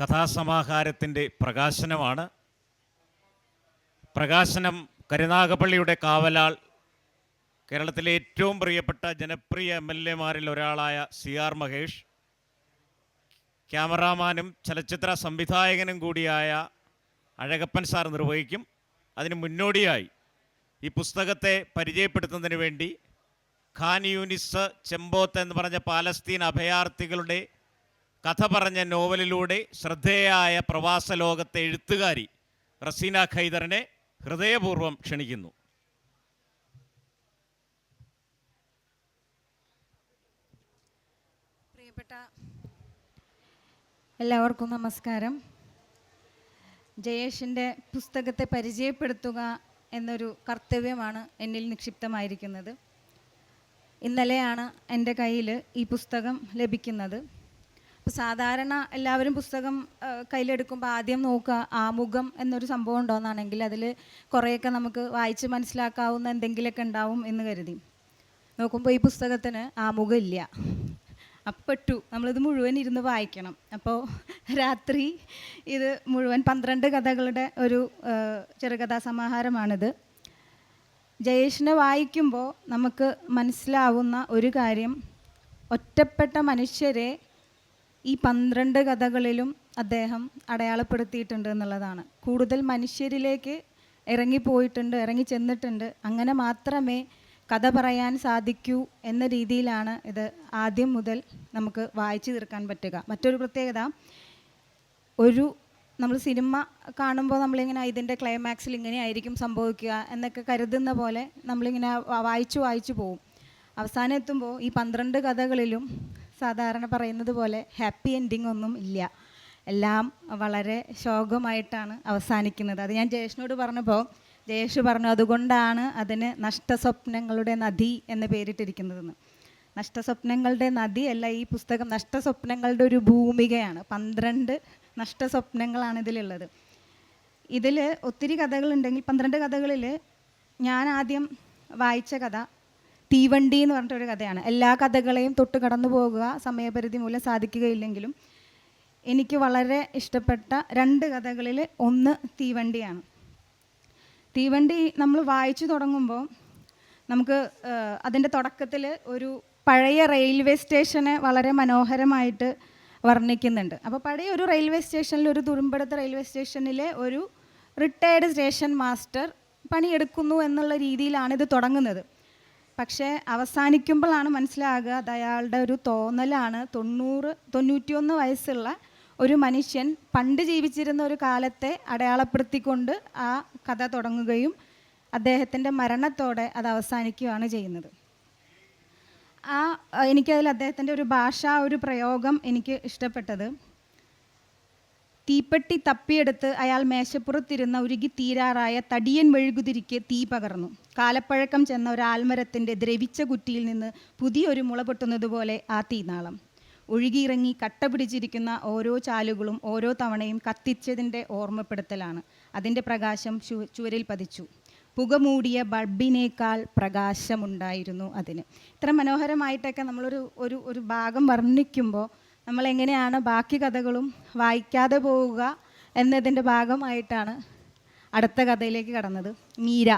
കഥാസമാഹാരത്തിന്റെ പ്രകാശനമാണ്. പ്രകാശനം കരുനാഗപ്പള്ളിയുടെ കാവലാൾ കേരളത്തിലെ ഏറ്റവും പ്രിയപ്പെട്ട ജനപ്രിയ എം എൽ എമാരിൽ ഒരാളായ സി ആർ മഹേഷ് ക്യാമറാമാനും ചലച്ചിത്ര സംവിധായകനും കൂടിയായ അഴകപ്പൻ സാർ നിർവഹിക്കും. അതിന് മുന്നോടിയായി ഈ പുസ്തകത്തെ പരിചയപ്പെടുത്തുന്നതിന് വേണ്ടി ഖാൻ യൂനിസ് ചെമ്പോത്ത് എന്ന് പറഞ്ഞ പാലസ്തീൻ അഭയാർത്ഥികളുടെ കഥ പറഞ്ഞ നോവലിലൂടെ ശ്രദ്ധേയായ പ്രവാസ ലോകത്തെ എഴുത്തുകാരി റസീന ഖൈദറിനെ ഹൃദയപൂർവം ക്ഷണിക്കുന്നു. പ്രിയപ്പെട്ട എല്ലാവർക്കും നമസ്കാരം. ജയേഷിന്റെ പുസ്തകത്തെ പരിചയപ്പെടുത്തുക എന്നൊരു കർത്തവ്യമാണ് എന്നിൽ നിക്ഷിപ്തമായിരിക്കുന്നത്. ഇന്നലെയാണ് എന്റെ കയ്യിൽ ഈ പുസ്തകം ലഭിക്കുന്നത്. അപ്പോൾ സാധാരണ എല്ലാവരും പുസ്തകം കയ്യിലെടുക്കുമ്പോൾ ആദ്യം നോക്കുക ആമുഖം എന്നൊരു സംഭവം ഉണ്ടോയെന്നാണെങ്കിൽ അതിൽ കുറേയൊക്കെ നമുക്ക് വായിച്ച് മനസ്സിലാക്കാവുന്ന എന്തെങ്കിലുമൊക്കെ ഉണ്ടാവും എന്ന് കരുതി. നോക്കുമ്പോൾ ഈ പുസ്തകത്തിന് ആമുഖം ഇല്ല. അപ്പെട്ടു നമ്മളിത് മുഴുവൻ ഇരുന്ന് വായിക്കണം. അപ്പോൾ രാത്രി ഇത് മുഴുവൻ പന്ത്രണ്ട് കഥകളുടെ ഒരു ചെറുകഥാ സമാഹാരമാണിത്. ജയേഷിനെ വായിക്കുമ്പോൾ നമുക്ക് മനസ്സിലാവുന്ന ഒരു കാര്യം ഒറ്റപ്പെട്ട മനുഷ്യരെ ഈ പന്ത്രണ്ട് കഥകളിലും അദ്ദേഹം അടയാളപ്പെടുത്തിയിട്ടുണ്ട് എന്നുള്ളതാണ്. കൂടുതൽ മനുഷ്യരിലേക്ക് ഇറങ്ങിപ്പോയിട്ടുണ്ട് ഇറങ്ങി ചെന്നിട്ടുണ്ട് അങ്ങനെ മാത്രമേ കഥ പറയാൻ സാധിക്കൂ എന്ന രീതിയിലാണ് ഇത് ആദ്യം മുതൽ നമുക്ക് വായിച്ചു തീർക്കാൻ പറ്റുക. മറ്റൊരു പ്രത്യേകത ഒരു നമ്മൾ സിനിമ കാണുമ്പോൾ നമ്മളിങ്ങനെ ഇതിന്റെ ക്ലൈമാക്സിൽ ഇങ്ങനെ ആയിരിക്കും സംഭവിക്കുക എന്നൊക്കെ കരുതുന്ന പോലെ നമ്മളിങ്ങനെ വായിച്ചു വായിച്ചു പോവും. അവസാനം എത്തുമ്പോൾ ഈ പന്ത്രണ്ട് കഥകളിലും സാധാരണ പറയുന്നത് പോലെ ഹാപ്പി എൻഡിങ് ഒന്നും ഇല്ല. എല്ലാം വളരെ ശോകമായിട്ടാണ് അവസാനിക്കുന്നത്. അത് ഞാൻ ജയേഷിനോട് പറഞ്ഞപ്പോൾ ജയേഷ് പറഞ്ഞു അതുകൊണ്ടാണ് അതിന് നഷ്ടസ്വപ്നങ്ങളുടെ നദി എന്ന് പേരിട്ടിരിക്കുന്നതെന്ന്. നഷ്ടസ്വപ്നങ്ങളുടെ നദി അല്ല ഈ പുസ്തകം നഷ്ടസ്വപ്നങ്ങളുടെ ഒരു ഭൂമികയാണ്. പന്ത്രണ്ട് നഷ്ടസ്വപ്നങ്ങളാണ് ഇതിലുള്ളത്. ഇതിൽ ഒത്തിരി കഥകളുണ്ടെങ്കിൽ പന്ത്രണ്ട് കഥകളിൽ ഞാൻ ആദ്യം വായിച്ച കഥ തീവണ്ടി എന്ന് പറഞ്ഞിട്ടൊരു കഥയാണ്. എല്ലാ കഥകളെയും തൊട്ട് കടന്നു പോകുക സമയപരിധി മൂലം സാധിക്കുകയില്ലെങ്കിലും എനിക്ക് വളരെ ഇഷ്ടപ്പെട്ട രണ്ട് കഥകളിൽ ഒന്ന് തീവണ്ടിയാണ്. തീവണ്ടി നമ്മൾ വായിച്ചു തുടങ്ങുമ്പോൾ നമുക്ക് അതിന്റെ തുടക്കത്തിൽ ഒരു പഴയ റെയിൽവേ സ്റ്റേഷനെ വളരെ മനോഹരമായിട്ട് വർണിക്കുന്നുണ്ട്. അപ്പോൾ പഴയ ഒരു റെയിൽവേ സ്റ്റേഷനിൽ ഒരു തുരുമ്പെടുത്ത റെയിൽവേ സ്റ്റേഷനിലെ ഒരു റിട്ടയേർഡ് സ്റ്റേഷൻ മാസ്റ്റർ പണിയെടുക്കുന്നു എന്നുള്ള രീതിയിലാണ് ഇത് തുടങ്ങുന്നത്. പക്ഷേ അവസാനിക്കുമ്പോഴാണ് മനസ്സിലാകുക അത് അയാളുടെ ഒരു തോന്നലാണ്. തൊണ്ണൂറ് തൊണ്ണൂറ്റിയൊന്ന് വയസ്സുള്ള ഒരു മനുഷ്യൻ പണ്ട് ജീവിച്ചിരുന്ന ഒരു കാലത്തെ അടയാളപ്പെടുത്തിക്കൊണ്ട് ആ കഥ തുടങ്ങുകയും അദ്ദേഹത്തിന്റെ മരണത്തോടെ അത് അവസാനിക്കുകയാണ് ചെയ്യുന്നത്. ആ എനിക്കതിൽ അദ്ദേഹത്തിന്റെ ഒരു ഭാഷ ഒരു പ്രയോഗം എനിക്ക് ഇഷ്ടപ്പെട്ടത്. തീപ്പെട്ടി തപ്പിയെടുത്ത് അയാൾ മേശപ്പുറത്തിരുന്ന ഉരുകി തീരാറായ തടിയൻ മെഴുകുതിരിക്ക് തീ പകർന്നു. കാലപ്പഴക്കം ചെന്ന ഒരു ആൽമരത്തിന്റെ ദ്രവിച്ച കുറ്റിയിൽ നിന്ന് പുതിയൊരു മുള പൊട്ടുന്നതുപോലെ ആ തീനാളം. ഒഴുകിയിറങ്ങി കട്ട പിടിച്ചിരിക്കുന്ന ഓരോ ചാലുകളും ഓരോ തവണയും കത്തിച്ചതിന്റെ ഓർമ്മപ്പെടുത്തലാണ്. അതിന്റെ പ്രകാശം ചുവരിൽ പതിച്ചു. പുക മൂടിയ ബൾബിനേക്കാൾ പ്രകാശമുണ്ടായിരുന്നു അതിന്. ഇത്ര മനോഹരമായിട്ടൊക്കെ നമ്മളൊരു ഒരു ഒരു ഭാഗം വർണിക്കുമ്പോൾ നമ്മൾ എങ്ങനെയാണ് ബാക്കി കഥകളും വായിക്കാതെ പോവുക എന്നതിന്റെ ഭാഗമായിട്ടാണ് അടുത്ത കഥയിലേക്ക് കടന്നത്. മീര.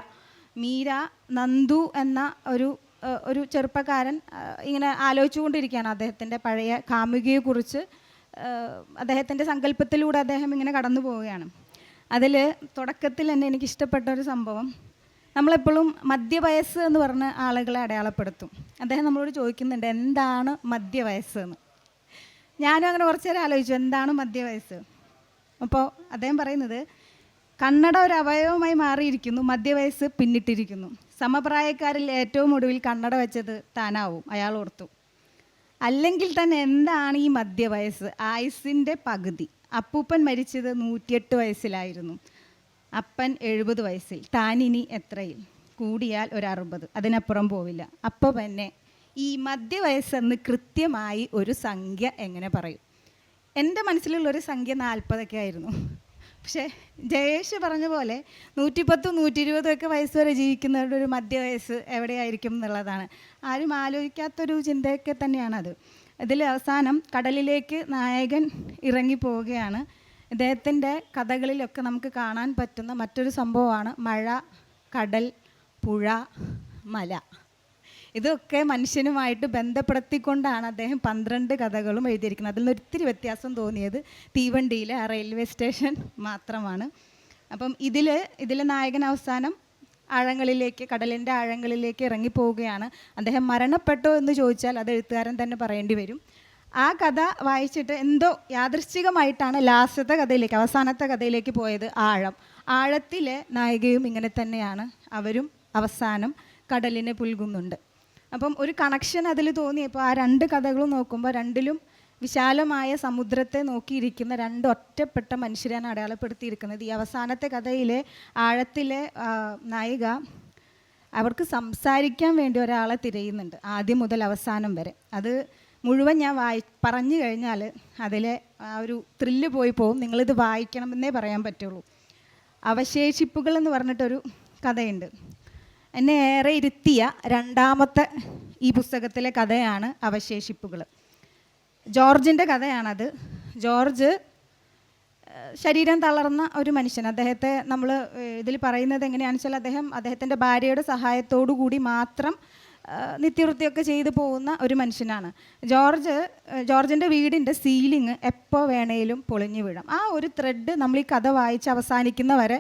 മീര നന്ദു എന്ന ഒരു ഒരു ചെറുപ്പക്കാരൻ ഇങ്ങനെ ആലോചിച്ചുകൊണ്ടിരിക്കുകയാണ് അദ്ദേഹത്തിന്റെ പഴയ കാമുകിയെക്കുറിച്ച്. അദ്ദേഹത്തിന്റെ സങ്കല്പത്തിലൂടെ അദ്ദേഹം ഇങ്ങനെ കടന്നു പോവുകയാണ്. അതിൽ തുടക്കത്തിൽ തന്നെ എനിക്ക് ഇഷ്ടപ്പെട്ട ഒരു സംഭവം നമ്മളെപ്പോഴും മധ്യവയസ്സ് എന്ന് പറഞ്ഞ് ആളുകളെ അടയാളപ്പെടുത്തും. അദ്ദേഹം നമ്മളോട് ചോദിക്കുന്നുണ്ട് എന്താണ് മധ്യവയസ്സ് എന്ന്? ഞാനും അങ്ങനെ കുറച്ച് നേരം ആലോചിച്ചു എന്താണ് മധ്യവയസ്സ് അപ്പോൾ അദ്ദേഹം പറയുന്നത് കണ്ണട ഒരു അവയവമായി മാറിയിരിക്കുന്നു മധ്യവയസ്സ് പിന്നിട്ടിരിക്കുന്നു. സമപ്രായക്കാരിൽ ഏറ്റവും ഒടുവിൽ കണ്ണട വെച്ചത് താനാവും അയാൾ ഓർത്തു. അല്ലെങ്കിൽ തന്നെ എന്താണ് ഈ മധ്യവയസ്സ് ആയുസിന്റെ പകുതി. അപ്പൂപ്പൻ മരിച്ചത് നൂറ്റിയെട്ട് വയസ്സിലായിരുന്നു. അപ്പൻ എഴുപത് വയസ്സിൽ. താനിനി എത്രയിൽ? കൂടിയാൽ ഒരു അറുപത്. അതിനപ്പുറം പോവില്ല. അപ്പോൾ തന്നെ ഈ മധ്യവയസ്സെന്ന് കൃത്യമായി ഒരു സംഖ്യ എങ്ങനെ പറയും? എന്റെ മനസ്സിലുള്ളൊരു സംഖ്യ നാൽപ്പതൊക്കെ ആയിരുന്നു. പക്ഷേ ജയേഷ് പറഞ്ഞ പോലെ നൂറ്റിപ്പത്തും നൂറ്റി ഇരുപതും ഒക്കെ വയസ്സ് വരെ ജീവിക്കുന്നവരുടെ ഒരു മധ്യവയസ്സ് എവിടെയായിരിക്കും എന്നുള്ളതാണ്. ആരും ആലോചിക്കാത്തൊരു ചിന്തയൊക്കെ തന്നെയാണത്. ഇതിൽ അവസാനം കടലിലേക്ക് നായകൻ ഇറങ്ങി പോവുകയാണ് ഇദ്ദേഹത്തിന്റെ കഥകളിലൊക്കെ നമുക്ക് കാണാൻ പറ്റുന്ന മറ്റൊരു സംഭവമാണ് മഴ കടൽ പുഴ മല. ഇതൊക്കെ മനുഷ്യനുമായിട്ട് ബന്ധപ്പെടുത്തിക്കൊണ്ടാണ് അദ്ദേഹം പന്ത്രണ്ട് കഥകളും എഴുതിയിരിക്കുന്നത്. അതിൽ നിന്ന് ഒത്തിരി വ്യത്യാസം തോന്നിയത് തീവണ്ടിയിലെ ആ റെയിൽവേ സ്റ്റേഷൻ മാത്രമാണ്. അപ്പം ഇതിൽ ഇതിലെ നായകൻ അവസാനം ആഴങ്ങളിലേക്ക് കടലിന്റെ ആഴങ്ങളിലേക്ക് ഇറങ്ങിപ്പോവുകയാണ്. അദ്ദേഹം മരണപ്പെട്ടോ എന്ന് ചോദിച്ചാൽ അത് എഴുത്തുകാരൻ തന്നെ പറയേണ്ടി വരും. ആ കഥ വായിച്ചിട്ട് എന്തോ യാദൃശ്ചികമായിട്ടാണ് ലാസ്റ്റത്തെ കഥയിലേക്ക് അവസാനത്തെ കഥയിലേക്ക് പോയത് ആഴം. ആഴത്തിലെ നായികയും ഇങ്ങനെ തന്നെയാണ്. അവരും അവസാനം കടലിനെ പുൽകുന്നുണ്ട്. അപ്പം ഒരു കണക്ഷൻ അതിൽ തോന്നിയപ്പോൾ ആ രണ്ട് കഥകളും നോക്കുമ്പോൾ രണ്ടിലും വിശാലമായ സമുദ്രത്തെ നോക്കിയിരിക്കുന്ന രണ്ട് ഒറ്റപ്പെട്ട മനുഷ്യരാണ് അടയാളപ്പെടുത്തിയിരിക്കുന്നത്. ഈ അവസാനത്തെ കഥയിലെ ആഴത്തിലെ നായിക അവർക്ക് സംസാരിക്കാൻ വേണ്ടി ഒരാളെ തിരയുന്നുണ്ട് ആദ്യം മുതൽ അവസാനം വരെ. അത് മുഴുവൻ ഞാൻ വായി പറഞ്ഞു കഴിഞ്ഞാൽ അതിലെ ആ ഒരു ത്രില്ല് പോയി പോകും. നിങ്ങളിത് വായിക്കണമെന്നേ പറയാൻ പറ്റുള്ളൂ. അവശേഷിപ്പുകൾ എന്ന് പറഞ്ഞിട്ടൊരു കഥയുണ്ട്. എന്നെ ഏറെ ഇരുത്തിയ രണ്ടാമത്തെ ഈ പുസ്തകത്തിലെ കഥയാണ് അവശേഷിപ്പുകൾ. ജോർജിന്റെ കഥയാണത്. ജോർജ് ശരീരം തളർന്ന ഒരു മനുഷ്യൻ. അദ്ദേഹത്തെ നമ്മൾ ഇതിൽ പറയുന്നത് എങ്ങനെയാണെന്ന് വെച്ചാൽ അദ്ദേഹം അദ്ദേഹത്തിന്റെ ഭാര്യയുടെ സഹായത്തോടു കൂടി മാത്രം നിത്യവൃത്തിയൊക്കെ ചെയ്തു പോകുന്ന ഒരു മനുഷ്യനാണ്. ജോർജ് ജോർജിന്റെ വീടിന്റെ സീലിംഗ് എപ്പോൾ വേണേലും പൊളിഞ്ഞു വീഴാം. ആ ഒരു ത്രെഡ് നമ്മൾ ഈ കഥ വായിച്ച് അവസാനിക്കുന്ന വരെ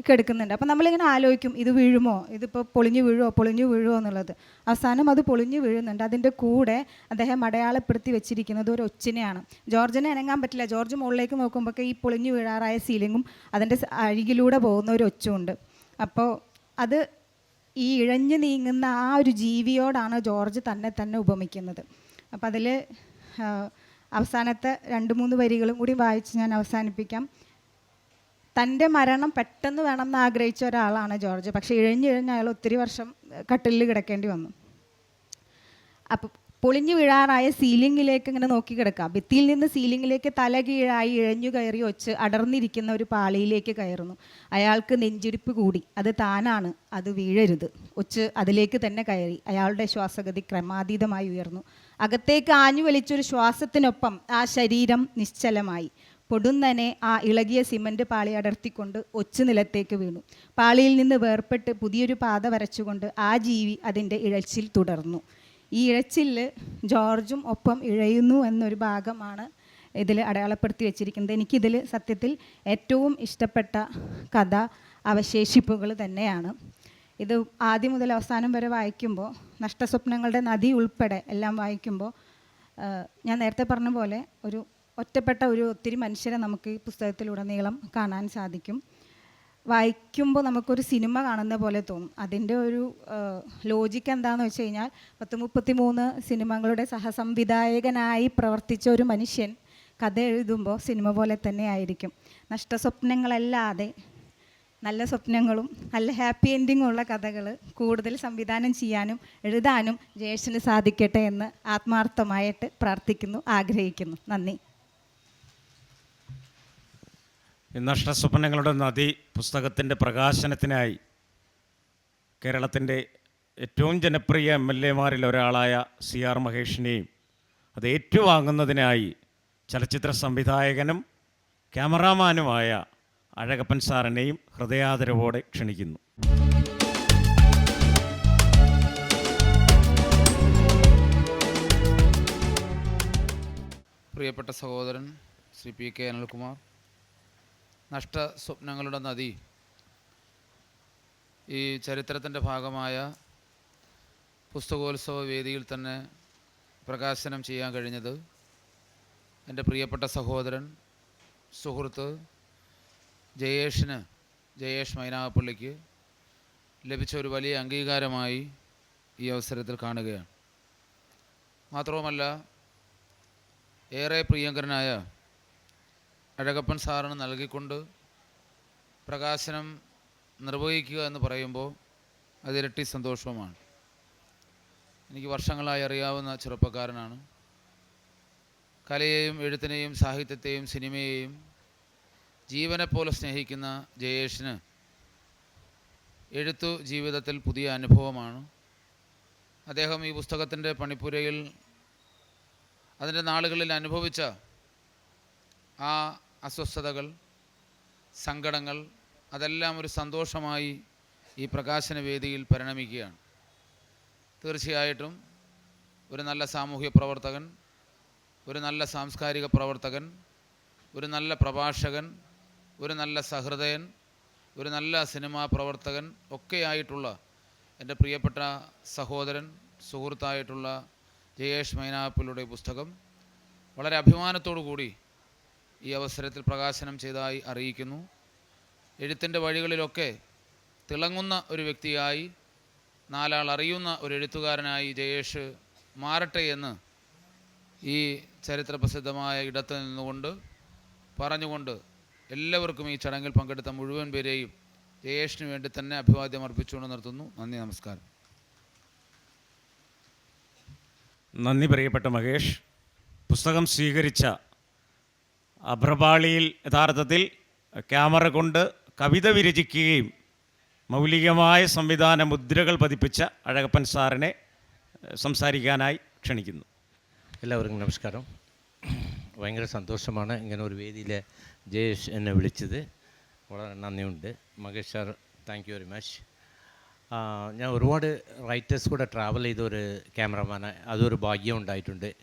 കെടുക്കുന്നുണ്ട്. അപ്പം നമ്മളിങ്ങനെ ആലോചിക്കും ഇത് വീഴുമോ? ഇതിപ്പോൾ പൊളിഞ്ഞു വീഴുമോ പൊളിഞ്ഞു വീഴുമോ എന്നുള്ളത്. അവസാനം അത് പൊളിഞ്ഞു വീഴുന്നുണ്ട്. അതിന്റെ കൂടെ അദ്ദേഹം അടയാളപ്പെടുത്തി വെച്ചിരിക്കുന്നത് ഒരു ഒച്ചിനെയാണ്. ജോർജിനെ അനങ്ങാൻ പറ്റില്ല. ജോർജ് മുകളിലേക്ക് നോക്കുമ്പോൾ ഈ പൊളിഞ്ഞു വീഴാറായ സീലിങ്ങും അതിന്റെ അഴുകിലൂടെ പോകുന്ന ഒരു ഒച്ചുമുണ്ട്. അപ്പോൾ അത് ഈ ഇഴഞ്ഞു നീങ്ങുന്ന ആ ഒരു ജീവിയോടാണ് ജോർജ് തന്നെ തന്നെ ഉപമിക്കുന്നത്. അപ്പം അതിൽ അവസാനത്തെ രണ്ട് മൂന്ന് വരികളും കൂടി വായിച്ച് ഞാൻ അവസാനിപ്പിക്കാം. തന്റെ മരണം പെട്ടെന്ന് വേണമെന്ന് ആഗ്രഹിച്ച ഒരാളാണ് ജോർജ്. പക്ഷേ ഇഴഞ്ഞിഴഞ്ഞ് അയാൾ ഒത്തിരി വർഷം കട്ടിലിൽ കിടക്കേണ്ടി വന്നു. അപ്പോൾ പൊളിഞ്ഞു വീഴാറായ സീലിങ്ങിലേക്ക് ഇങ്ങനെ നോക്കി കിടക്കുക. ഭിത്തിയിൽ നിന്ന് സീലിങ്ങിലേക്ക് തല കീഴായി ഇഴഞ്ഞു കയറി വച്ച് അടർന്നിരിക്കുന്ന ഒരു പാളിയിലേക്ക് കയറുന്നു. അയാൾക്ക് നെഞ്ചിടിപ്പ് കൂടി. അത് താനാണ് അത് വീഴരുത്. ഒച്ച് അതിലേക്ക് തന്നെ കയറി. അയാളുടെ ശ്വാസഗതി ക്രമാതീതമായി ഉയർന്നു. അകത്തേക്ക് ആഞ്ഞു വലിച്ചൊരു ശ്വാസത്തിനൊപ്പം ആ ശരീരം നിശ്ചലമായി. പൊടുന്നനെ ആ ഇളകിയ സിമന്റ് പാളി അടർത്തിക്കൊണ്ട് ഒച്ചു നിലത്തേക്ക് വീണു. പാളിയിൽ നിന്ന് വേർപെട്ട് പുതിയൊരു പാത വരച്ചുകൊണ്ട് ആ ജീവി അതിന്റെ ഇഴച്ചിൽ തുടർന്നു. ഈ ഇഴച്ചിൽ ജോർജും ഒപ്പം ഇഴയുന്നു എന്നൊരു ഭാഗമാണ് ഇതിൽ അടയാളപ്പെടുത്തി വെച്ചിരിക്കുന്നത്. എനിക്കിതിൽ സത്യത്തിൽ ഏറ്റവും ഇഷ്ടപ്പെട്ട കഥ അവശേഷിപ്പുകൾ തന്നെയാണ്. ഇത് ആദ്യം മുതൽ അവസാനം വരെ വായിക്കുമ്പോൾ നഷ്ടസ്വപ്നങ്ങളുടെ നദി ഉൾപ്പെടെ എല്ലാം വായിക്കുമ്പോൾ ഞാൻ നേരത്തെ പറഞ്ഞ പോലെ ഒരു ഒറ്റപ്പെട്ട ഒരു ഒത്തിരി മനുഷ്യരെ നമുക്ക് ഈ പുസ്തകത്തിലുടനീളം കാണാൻ സാധിക്കും. വായിക്കുമ്പോൾ നമുക്കൊരു സിനിമ കാണുന്ന പോലെ തോന്നും. അതിന്റെ ഒരു ലോജിക്ക് എന്താണെന്ന് വെച്ച് കഴിഞ്ഞാൽ പത്ത് മുപ്പത്തി മൂന്ന് സിനിമകളുടെ സഹസംവിധായകനായി പ്രവർത്തിച്ച ഒരു മനുഷ്യൻ കഥ എഴുതുമ്പോൾ സിനിമ പോലെ തന്നെ ആയിരിക്കും. നഷ്ടസ്വപ്നങ്ങളല്ലാതെ നല്ല സ്വപ്നങ്ങളും നല്ല ഹാപ്പി എൻഡിങ്ങും ഉള്ള കഥകൾ കൂടുതൽ സംവിധാനം ചെയ്യാനും എഴുതാനും ജയേഷിന് സാധിക്കട്ടെ എന്ന് ആത്മാർത്ഥമായിട്ട് പ്രാർത്ഥിക്കുന്നു ആഗ്രഹിക്കുന്നു. നന്ദി ഈ നഷ്ടസ്വപ്നങ്ങളുടെ നദി പുസ്തകത്തിന്റെ പ്രകാശനത്തിനായി കേരളത്തിന്റെ ഏറ്റവും ജനപ്രിയ എം എൽ എമാരിൽ ഒരാളായ സി ആർ മഹേഷിനെയും അത് ഏറ്റുവാങ്ങുന്നതിനായി ചലച്ചിത്ര സംവിധായകനും ക്യാമറാമാനുമായ അഴകപ്പൻ സാറിനെയും ഹൃദയാദരവോടെ ക്ഷണിക്കുന്നു. പ്രിയപ്പെട്ട സഹോദരൻ ശ്രീ പി കെ അനിൽകുമാർ നഷ്ട സ്വപ്നങ്ങളുടെ നദി. ഈ ചരിത്രത്തിന്റെ ഭാഗമായ പുസ്തകോത്സവ വേദിയിൽ തന്നെ പ്രകാശനം ചെയ്യാൻ കഴിഞ്ഞത് എന്റെ പ്രിയപ്പെട്ട സഹോദരൻ സുഹൃത്ത് ജയേഷിന് ജയേഷ് മൈനാഗപ്പള്ളിക്ക് ലഭിച്ച ഒരു വലിയ അംഗീകാരമായി ഈ അവസരത്തിൽ കാണുകയാണ്. മാത്രവുമല്ല ഏറെ പ്രിയങ്കരനായ അഴകപ്പൻ സാറിന് നൽകിക്കൊണ്ട് പ്രകാശനം നിർവഹിക്കുക എന്ന് പറയുമ്പോൾ അതിരട്ടി സന്തോഷവുമാണ്. എനിക്ക് വർഷങ്ങളായി അറിയാവുന്ന ചെറുപ്പക്കാരനാണ്. കലയെയും എഴുത്തിനെയും സാഹിത്യത്തെയും സിനിമയെയും ജീവനെപ്പോലെ സ്നേഹിക്കുന്ന ജയേഷിന് എഴുത്തു ജീവിതത്തിൽ പുതിയ അനുഭവമാണ്. അദ്ദേഹം ഈ പുസ്തകത്തിന്റെ പണിപ്പുരയിൽ അതിന്റെ നാളുകളിൽ അനുഭവിച്ച ആ അസ്വസ്ഥതകൾ സങ്കടങ്ങൾ അതെല്ലാം ഒരു സന്തോഷമായി ഈ പ്രകാശന വേദിയിൽ പരിണമിക്കുകയാണ്. തീർച്ചയായിട്ടും ഒരു നല്ല സാമൂഹ്യ പ്രവർത്തകൻ ഒരു നല്ല സാംസ്കാരിക പ്രവർത്തകൻ ഒരു നല്ല പ്രഭാഷകൻ ഒരു നല്ല സഹൃദയൻ ഒരു നല്ല സിനിമാ പ്രവർത്തകൻ ഒക്കെയായിട്ടുള്ള എന്റെ പ്രിയപ്പെട്ട സഹോദരൻ സുഹൃത്തായിട്ടുള്ള ജയേഷ് മൈനാപ്പിളുടെ പുസ്തകം വളരെ അഭിമാനത്തോടു കൂടി ഈ അവസരത്തിൽ പ്രകാശനം ചെയ്തതായി അറിയിക്കുന്നു. എഴുത്തിന്റെ വഴികളിലൊക്കെ തിളങ്ങുന്ന ഒരു വ്യക്തിയായി നാലാൾ അറിയുന്ന ഒരു എഴുത്തുകാരനായി ജയേഷ് മാറട്ടെ എന്ന് ഈ ചരിത്രപ്രസിദ്ധമായ ഇടത്ത് നിന്നുകൊണ്ട് പറഞ്ഞുകൊണ്ട് എല്ലാവർക്കും ഈ ചടങ്ങിൽ പങ്കെടുത്ത മുഴുവൻ പേരെയും ജയേഷിന് വേണ്ടി തന്നെ അഭിവാദ്യം അർപ്പിച്ചുകൊണ്ട് നിർത്തുന്നു. നന്ദി നമസ്കാരം. നന്ദി പ്രിയപ്പെട്ട മഹേഷ്. പുസ്തകം സ്വീകരിച്ച അഭ്രപാളിയിൽ യഥാർത്ഥത്തിൽ ക്യാമറ കൊണ്ട് കവിത വിരചിക്കുകയും മൗലികമായ സംവിധാന മുദ്രകൾ പതിപ്പിച്ച അഴകപ്പൻ സാറിനെ സംസാരിക്കാനായി ക്ഷണിക്കുന്നു. എല്ലാവർക്കും നമസ്കാരം. ഭയങ്കര സന്തോഷമാണ് ഇങ്ങനെ ഒരു വേദിയിൽ ജയേഷ് എന്നെ വിളിച്ചത്. വളരെ നന്ദിയുണ്ട്. Makesh sir thank you very much ഞാൻ ഒരുപാട് റൈറ്റേഴ്സ് കൂടെ ട്രാവൽ ചെയ്ത ഒരു ക്യാമറമാൻ അതൊരു ഭാഗ്യം ഉണ്ടായിട്ടുണ്ട്.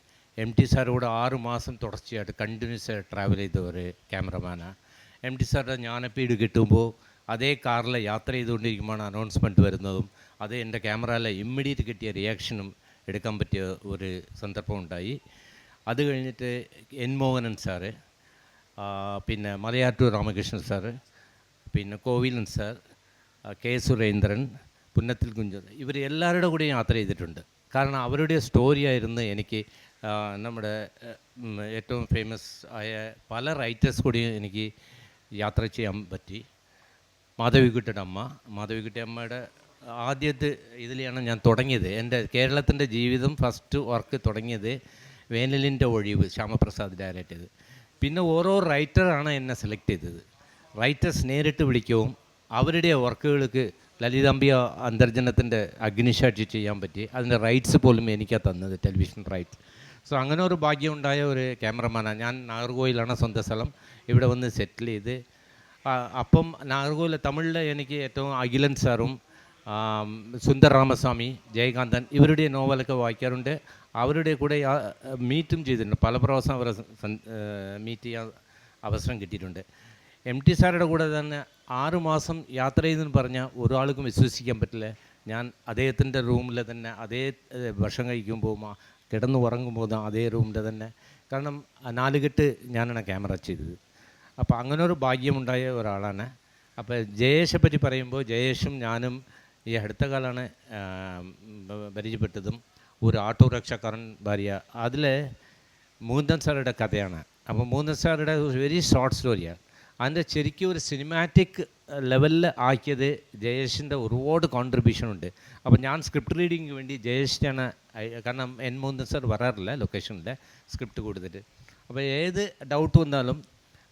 എം ടി സാറോട് ആറ് മാസം തുടർച്ചയായിട്ട് കണ്ടിന്യൂസ് ട്രാവൽ ചെയ്ത ഒരു ക്യാമറമാനാണ് എം ടി സാറുടെ ജ്ഞാനപ്പീട് കിട്ടുമ്പോൾ അതേ കാറിൽ യാത്ര ചെയ്തുകൊണ്ടിരിക്കുമ്പോഴാണ് അനൗൺസ്മെന്റ് വരുന്നതും അത് എന്റെ ക്യാമറയിലെ ഇമ്മീഡിയറ്റ് കിട്ടിയ റിയാക്ഷനും എടുക്കാൻ പറ്റിയ ഒരു സന്ദർഭം ഉണ്ടായി. അത് കഴിഞ്ഞിട്ട് എൻ മോഹനൻ സാറ് പിന്നെ മലയാറ്റൂർ രാമകൃഷ്ണൻ സാറ് പിന്നെ കോവിലൻ സാർ കെ സുരേന്ദ്രൻ പുന്നത്തിൽ കുഞ്ചൻ ഇവർ എല്ലാവരുടെ കൂടെയും യാത്ര ചെയ്തിട്ടുണ്ട്. കാരണം അവരുടെ സ്റ്റോറി ആയിരുന്നു എനിക്ക് നമ്മുടെ ഏറ്റവും ഫേമസ് ആയ പല റൈറ്റേഴ്സ് കൂടി എനിക്ക് യാത്ര ചെയ്യാൻ പറ്റി. മാധവിക്കുട്ടിയുടെ അമ്മ. മാധവിക്കുട്ടി അമ്മയുടെ ആദ്യത്തെ ഇതിലാണ് ഞാൻ തുടങ്ങിയത്. എന്റെ കേരളത്തിന്റെ ജീവിതം ഫസ്റ്റ് വർക്ക് തുടങ്ങിയത് വേനലിന്റെ ഒഴിവ് ശ്യാമപ്രസാദ് ഡയറക്റ്റ് പിന്നെ ഓരോ റൈറ്ററാണ് എന്നെ സെലക്ട് ചെയ്തത്. റൈറ്റേഴ്സ് നേരിട്ട് വിളിക്കുകയും അവരുടെ വർക്കുകൾക്ക് ലളിതാംബിയ അന്തർജനത്തിന്റെ അഗ്നിസാക്ഷി ചെയ്യാൻ പറ്റി. അതിന്റെ റൈറ്റ്സ് പോലും എനിക്കാണ് തന്നത് ടെലിവിഷൻ റൈറ്റ്സ് സോ അങ്ങനെ ഒരു ഭാഗ്യം ഉണ്ടായ ഒരു ക്യാമറമാനാണ്. ഞാൻ നാഗർകോയിലാണ് സ്വന്തം സ്ഥലം. ഇവിടെ വന്ന് സെറ്റിൽ ചെയ്ത് അപ്പം നാഗർകോയിൽ തമിഴിൽ എനിക്ക് ഏറ്റവും അഖിലൻ സാറും സുന്ദർ രാമസ്വാമി ജയകാന്തൻ ഇവരുടെ നോവലൊക്കെ വായിക്കാറുണ്ട്. അവരുടെ കൂടെ മീറ്റും ചെയ്തിട്ടുണ്ട്. പല പ്രാവശ്യം അവരെ മീറ്റ് ചെയ്യാൻ അവസരം കിട്ടിയിട്ടുണ്ട്. എം ടി സാറുടെ കൂടെ തന്നെ ആറുമാസം യാത്ര ചെയ്തെന്ന് പറഞ്ഞാൽ ഒരാൾക്കും വിശ്വസിക്കാൻ പറ്റില്ല. ഞാൻ അദ്ദേഹത്തിന്റെ റൂമിൽ തന്നെ അതേ ഭക്ഷണം കഴിക്കുമ്പോൾ കിടന്ന് ഉറങ്ങുമ്പോൾ അതേ റൂമിന്റെ തന്നെ. കാരണം നാലുകെട്ട് ഞാനാണ് ക്യാമറ ചെയ്തത്. അപ്പോൾ അങ്ങനെ ഒരു ഭാഗ്യമുണ്ടായ ഒരാളാണ്. അപ്പോൾ ജയേഷെ പറ്റി പറയുമ്പോൾ ജയേഷും ഞാനും ഈ അടുത്ത കാലമാണ് പരിചയപ്പെട്ടതും ഒരു ഓട്ടോ റിക്ഷക്കാരൻ ഭാര്യ. അതിൽ മൂന്തൻ സാറുടെ കഥയാണ്. അപ്പോൾ മൂന്നൻ സാറുടെ വെരി ഷോർട്ട് സ്റ്റോറിയാണ് അതിന്റെ ശരിക്കും ഒരു സിനിമാറ്റിക് ലെവലിൽ ആക്കിയത് ജയേഷിന്റെ ഒരുപാട് കോൺട്രിബ്യൂഷൻ ഉണ്ട്. അപ്പോൾ ഞാൻ സ്ക്രിപ്റ്റ് റീഡിങ്ങിന് വേണ്ടി ജയേഷിനാണ് കാരണം എൻ മൂന്ന് സാർ വരാറില്ല ലൊക്കേഷനിൽ സ്ക്രിപ്റ്റ് കൊടുത്തിട്ട്. അപ്പോൾ ഏത് ഡൗട്ട് വന്നാലും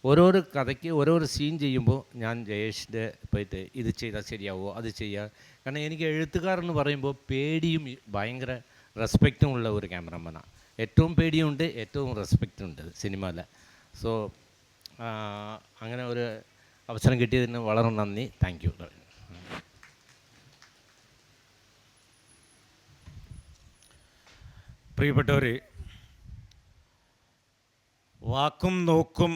ഓരോരോ കഥയ്ക്ക് ഓരോരോ സീൻ ചെയ്യുമ്പോൾ ഞാൻ ജയേഷിന്റെ പോയിട്ട് ഇത് ചെയ്താൽ ശരിയാവോ അത് ചെയ്യുക കാരണം എനിക്ക് എഴുത്തുകാരെന്ന് പറയുമ്പോൾ പേടിയും ഭയങ്കര റെസ്പെക്റ്റും ഉള്ള ഒരു ക്യാമറമാനാണ് ഏറ്റവും പേടിയുണ്ട് ഏറ്റവും റെസ്പെക്റ്റും ഉണ്ട് സിനിമയിൽ സോ അങ്ങനെ ഒരു അവസരം കിട്ടിയതിന് വളരെ നന്ദി. താങ്ക് യു പ്രിയപ്പെട്ടവരെ വാക്കും നോക്കും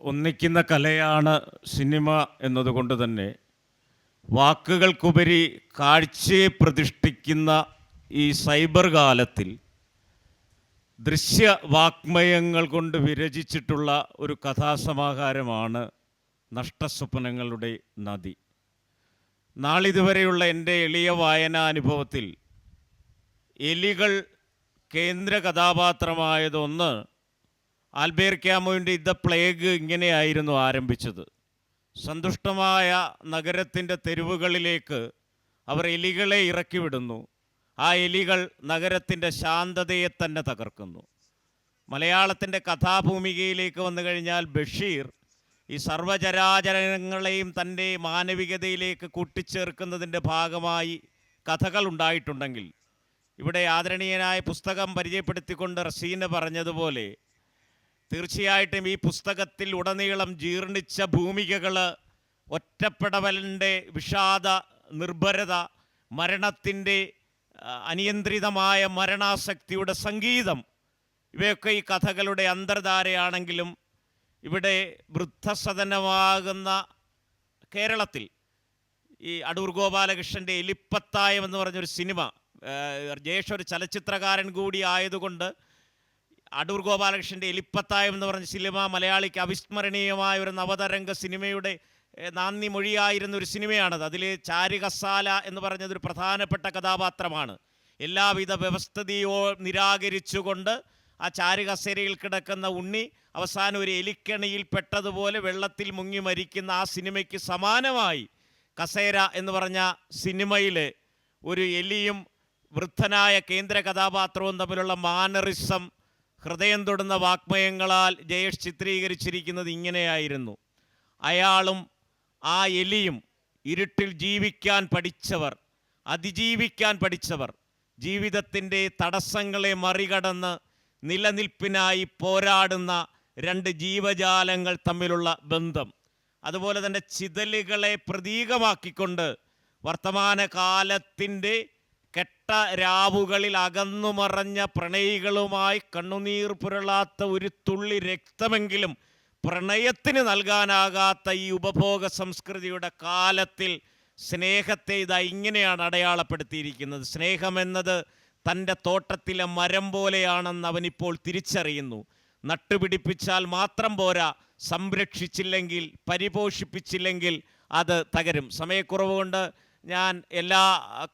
ഒന്നിക്കുന്ന കലയാണ് സിനിമ എന്നതുകൊണ്ട് തന്നെ വാക്കുകൾക്കുപരി കാഴ്ചയെ പ്രതിഷ്ഠിക്കുന്ന ഈ സൈബർ കാലത്തിൽ ദൃശ്യ വാക്മയങ്ങൾ കൊണ്ട് വിരചിച്ചിട്ടുള്ള ഒരു കഥാസമാഹാരമാണ് നഷ്ടസ്വപ്നങ്ങളുടെ നദി. നാളിതുവരെയുള്ള എന്റെ എളിയ വായനാനുഭവത്തിൽ എലികൾ കേന്ദ്ര കഥാപാത്രമായതൊന്ന് ആൽബേർ ക്യാമോയിന്റെ ഇദ്ദ പ്ലേഗ് ഇങ്ങനെയായിരുന്നു ആരംഭിച്ചത്. സന്തുഷ്ടമായ നഗരത്തിന്റെ തെരുവുകളിലേക്ക് അവർ എലികളെ ഇറക്കിവിടുന്നു. ആ എലികൾ നഗരത്തിന്റെ ശാന്തതയെ തന്നെ തകർക്കുന്നു. മലയാളത്തിന്റെ കഥാഭൂമികയിലേക്ക് വന്നു കഴിഞ്ഞാൽ ബഷീർ ഈ സർവചരാചരങ്ങളെയും തന്റെ മാനവികതയിലേക്ക് കൂട്ടിച്ചേർക്കുന്നതിന്റെ ഭാഗമായി കഥകൾ ഉണ്ടായിട്ടുണ്ടെങ്കിൽ ഇവിടെ ആദരണീയനായ പുസ്തകം പരിചയപ്പെടുത്തിക്കൊണ്ട് റസീന പറഞ്ഞതുപോലെ തീർച്ചയായിട്ടും ഈ പുസ്തകത്തിൽ ഉടനീളം ജീർണിച്ച ഭൂമികകൾ ഒറ്റപ്പെടവലിന്റെ വിഷാദ നിർഭരത മരണത്തിന്റെ അനിയന്ത്രിതമായ മരണാസക്തിയുടെ സംഗീതം ഇവയൊക്കെ ഈ കഥകളുടെ അന്തർധാരയാണെങ്കിലും ഇവിടെ വൃദ്ധസദനമാകുന്ന കേരളത്തിൽ ഈ അടൂർ ഗോപാലകൃഷ്ണന്റെ എലിപ്പത്തായം എന്ന് പറഞ്ഞൊരു സിനിമ ജയേഷ് ഒരു ചലച്ചിത്രകാരൻ കൂടി ആയതുകൊണ്ട് അടൂർ ഗോപാലകൃഷ്ണന്റെ എലിപ്പത്തായം എന്ന് പറഞ്ഞ സിനിമ മലയാളിക്ക് അവിസ്മരണീയമായ ഒരു നവതരംഗ സിനിമയുടെ നാന്ദി മൊഴിയായിരുന്ന ഒരു സിനിമയാണത്. അതിൽ ചാരികസാല എന്ന് പറഞ്ഞതൊരു പ്രധാനപ്പെട്ട കഥാപാത്രമാണ്. എല്ലാവിധ വ്യവസ്ഥതയോ നിരാകരിച്ചുകൊണ്ട് ആ ചാരുകസേരയിൽ കിടക്കുന്ന ഉണ്ണി അവസാനം ഒരു എലിക്കണിയിൽ പെട്ടതുപോലെ വെള്ളത്തിൽ മുങ്ങി മരിക്കുന്ന ആ സിനിമയ്ക്ക് സമാനമായി കസേര എന്ന് പറഞ്ഞ സിനിമയിൽ ഒരു എലിയും വൃദ്ധനായ കേന്ദ്ര കഥാപാത്രവും തമ്മിലുള്ള മാനറിസം ഹൃദയം തൊടുന്ന വാക്മയങ്ങളാൽ ജയേഷ് ചിത്രീകരിച്ചിരിക്കുന്നത് ഇങ്ങനെയായിരുന്നു. അയാളും ആ എലിയും ഇരുട്ടിൽ ജീവിക്കാൻ പഠിച്ചവർ അതിജീവിക്കാൻ പഠിച്ചവർ ജീവിതത്തിന്റെ തടസ്സങ്ങളെ മറികടന്ന് നിലനിൽപ്പിനായി പോരാടുന്ന രണ്ട് ജീവജാലങ്ങൾ തമ്മിലുള്ള ബന്ധം. അതുപോലെ തന്നെ ചിതലുകളെ പ്രതീകമാക്കിക്കൊണ്ട് വർത്തമാനകാലത്തിന്റെ കെട്ട രാവുകളിൽ അകന്നുമറഞ്ഞ പ്രണയികളുമായി കണ്ണുനീർ പുരളാത്ത ഒരു തുള്ളി രക്തമെങ്കിലും പ്രണയത്തിന് നൽകാനാകാത്ത ഈ ഉപഭോഗ സംസ്കൃതിയുടെ കാലത്തിൽ സ്നേഹത്തെ ഇതാ ഇങ്ങനെയാണ് അടയാളപ്പെടുത്തിയിരിക്കുന്നത്. സ്നേഹമെന്നത് തന്റെ തോട്ടത്തിലെ മരം പോലെയാണെന്ന് അവനിപ്പോൾ തിരിച്ചറിയുന്നു. നട്ടുപിടിപ്പിച്ചാൽ മാത്രം പോരാ. സംരക്ഷിച്ചില്ലെങ്കിൽ പരിപോഷിപ്പിച്ചില്ലെങ്കിൽ അത് തകരും. സമയക്കുറവ് കൊണ്ട് ഞാൻ എല്ലാ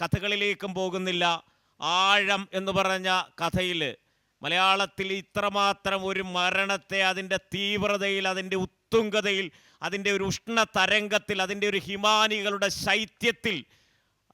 കഥകളിലേക്കും പോകുന്നില്ല. ആഴം എന്ന് പറഞ്ഞ കഥയിൽ മലയാളത്തിൽ ഇത്രമാത്രം ഒരു മരണത്തെ അതിന്റെ തീവ്രതയിൽ അതിന്റെ ഉത്തുംഗതയിൽ അതിന്റെ ഒരു ഉഷ്ണ തരംഗത്തിൽ അതിന്റെ ഒരു ഹിമാനികളുടെ ശൈത്യത്തിൽ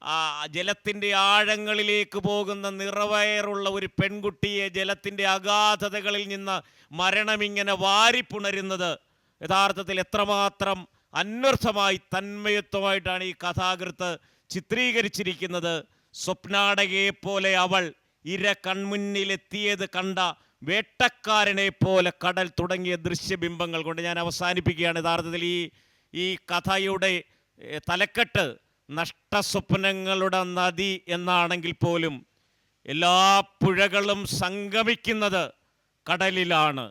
ആ ജലത്തിന്റെ ആഴങ്ങളിലേക്ക് പോകുന്ന നിറവയറുള്ള ഒരു പെൺകുട്ടിയെ ജലത്തിന്റെ അഗാധതകളിൽ നിന്ന് മരണമിങ്ങനെ വാരിപ്പുണരുന്നത് യഥാർത്ഥത്തിൽ എത്രമാത്രം അന്വർത്ഥമായി തന്മയത്വമായിട്ടാണ് ഈ കഥാകൃത്ത് ചിത്രീകരിച്ചിരിക്കുന്നത്. സ്വപ്നാടകയെ പോലെ അവൾ ഇര കൺമുന്നിലെത്തിയത് കണ്ട വേട്ടക്കാരനെ പോലെ കടൽ തുടങ്ങിയ ദൃശ്യബിംബങ്ങൾ കൊണ്ട് ഞാൻ അവസാനിപ്പിക്കുകയാണ്. യഥാർത്ഥത്തിൽ ഈ ഈ കഥയുടെ തലക്കെട്ട് നഷ്ടസ്വപ്നങ്ങളുടെ നദി എന്നാണെങ്കിൽ പോലും എല്ലാ പുഴകളും സംഗമിക്കുന്നത് കടലിലാണ്.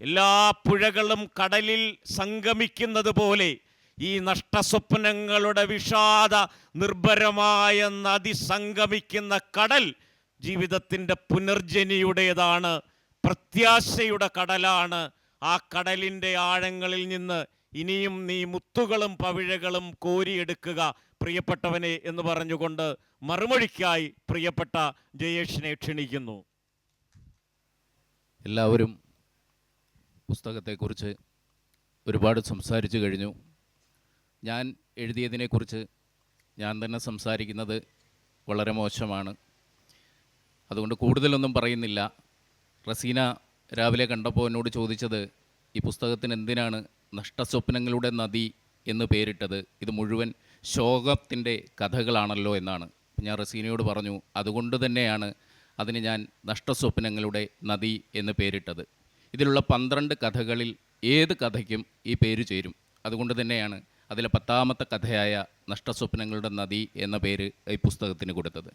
എല്ലാ പുഴകളും കടലിൽ സംഗമിക്കുന്നത് പോലെ ഈ നഷ്ടസ്വപ്നങ്ങളുടെ വിഷാദ നിർഭരമായ നദി സംഗമിക്കുന്ന കടൽ ജീവിതത്തിന്റെ പുനർജനിയുടേതാണ് പ്രത്യാശയുടെ കടലാണ്. ആ കടലിന്റെ ആഴങ്ങളിൽ നിന്ന് ഇനിയും നീ മുത്തുകളും പവിഴകളും കോരിയെടുക്കുക. പ്രിയപ്പെട്ടവനെ എന്ന് പറഞ്ഞുകൊണ്ട് മറുമൊഴിക്കായി പ്രിയപ്പെട്ട ജയേഷിനെ ക്ഷണിക്കുന്നു. എല്ലാവരും പുസ്തകത്തെക്കുറിച്ച് ഒരുപാട് സംസാരിച്ചു കഴിഞ്ഞു. ഞാൻ എഴുതിയതിനെക്കുറിച്ച് ഞാൻ തന്നെ സംസാരിക്കുന്നത് വളരെ മോശമാണ്. അതുകൊണ്ട് കൂടുതലൊന്നും പറയുന്നില്ല. റസീന രാവിലെ കണ്ടപ്പോൾ എന്നോട് ചോദിച്ചത് ഈ പുസ്തകത്തിന് എന്തിനാണ് നഷ്ടസ്വപ്നങ്ങളുടെ നദി എന്ന് പേരിട്ടത്? ഇത് മുഴുവൻ ശോകത്തിന്റെ കഥകളാണല്ലോ എന്നാണ്. ഞാൻ റസീനയോട് പറഞ്ഞു അതുകൊണ്ട് തന്നെയാണ് അതിന് ഞാൻ നഷ്ടസ്വപ്നങ്ങളുടെ നദി എന്ന് പേരിട്ടത്. ഇതിലുള്ള പന്ത്രണ്ട് കഥകളിൽ ഏത് കഥയ്ക്കും ഈ പേര് ചേരും. അതുകൊണ്ട് തന്നെയാണ് അതിലെ പത്താമത്തെ കഥയായ നഷ്ടസ്വപ്നങ്ങളുടെ നദി എന്ന പേര് ഈ പുസ്തകത്തിന് കൊടുത്തത്.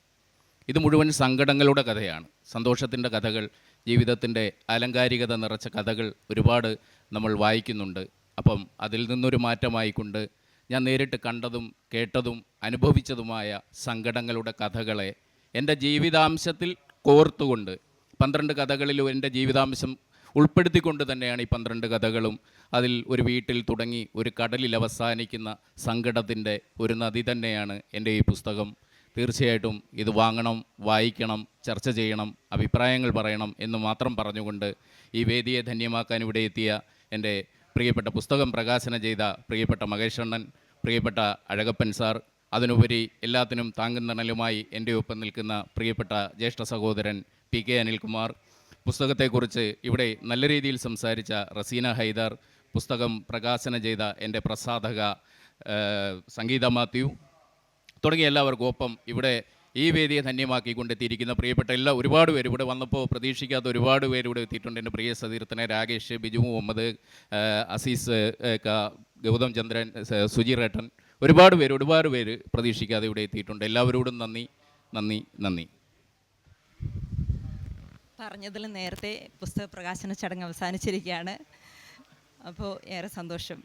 ഇത് മുഴുവൻ സങ്കടങ്ങളുടെ കഥയാണ്. സന്തോഷത്തിന്റെ കഥകൾ ജീവിതത്തിന്റെ ആലങ്കാരികത നിറച്ച കഥകൾ ഒരുപാട് നമ്മൾ വായിക്കുന്നുണ്ട്. അപ്പം അതിൽ നിന്നൊരു മാറ്റമായിക്കൊണ്ട് ഞാൻ നേരിട്ട് കണ്ടതും കേട്ടതും അനുഭവിച്ചതുമായ സങ്കടങ്ങളുടെ കഥകളെ എന്റെ ജീവിതാംശത്തിൽ കോർത്തുകൊണ്ട് പന്ത്രണ്ട് കഥകളിലും എന്റെ ജീവിതാംശം ഉൾപ്പെടുത്തിക്കൊണ്ട് തന്നെയാണ് ഈ പന്ത്രണ്ട് കഥകളും. അതിൽ ഒരു വീട്ടിൽ തുടങ്ങി ഒരു കടലിൽ അവസാനിക്കുന്ന സങ്കടത്തിന്റെ ഒരു നദി തന്നെയാണ് എന്റെ ഈ പുസ്തകം. തീർച്ചയായിട്ടും ഇത് വാങ്ങണം വായിക്കണം ചർച്ച ചെയ്യണം അഭിപ്രായങ്ങൾ പറയണം എന്ന് മാത്രം പറഞ്ഞുകൊണ്ട് ഈ വേദിയെ ധന്യമാക്കാൻ ഇവിടെ എത്തിയ എന്റെ പ്രിയപ്പെട്ട പുസ്തകം പ്രകാശനം ചെയ്ത പ്രിയപ്പെട്ട മഹേഷ് അണ്ണൻ പ്രിയപ്പെട്ട അഴകപ്പൻ സാർ അതിനുപരി എല്ലാത്തിനും താങ്കും തണലുമായി എന്റെ ഒപ്പം നിൽക്കുന്ന പ്രിയപ്പെട്ട ജ്യേഷ്ഠ സഹോദരൻ പി കെ അനിൽകുമാർ. പുസ്തകത്തെക്കുറിച്ച് ഇവിടെ നല്ല രീതിയിൽ സംസാരിച്ച റസീന ഹൈദർ പുസ്തകം പ്രകാശനം ചെയ്ത എന്റെ പ്രസാധക സംഗീത മാത്യു തുടങ്ങിയ എല്ലാവർക്കും ഒപ്പം ഇവിടെ ഈ വേദിയെ ധന്യമാക്കിക്കൊണ്ടെത്തിയിരിക്കുന്ന പ്രിയപ്പെട്ട എല്ലാ ഒരുപാട് പേര് ഇവിടെ വന്നപ്പോൾ പ്രതീക്ഷിക്കാത്ത ഒരുപാട് പേര് ഇവിടെ എത്തിയിട്ടുണ്ട്. എന്റെ പ്രിയ സതീർത്ഥനെ രാകേഷ് ബിജു മുഹമ്മദ് അസീസ് ഗൗതം ചന്ദ്രൻ സുജീറേട്ടൻ ഒരുപാട് പേര് ഒരുപാട് പേര് പ്രതീക്ഷിക്കാതെ ഇവിടെ എത്തിയിട്ടുണ്ട്. എല്ലാവരോടും നന്ദി നന്ദി നന്ദി. പറഞ്ഞതിൽ നേരത്തെ പുസ്തക പ്രകാശന ചടങ്ങ് അവസാനിച്ചിരിക്കുകയാണ്. അപ്പോൾ ഏറെ സന്തോഷം.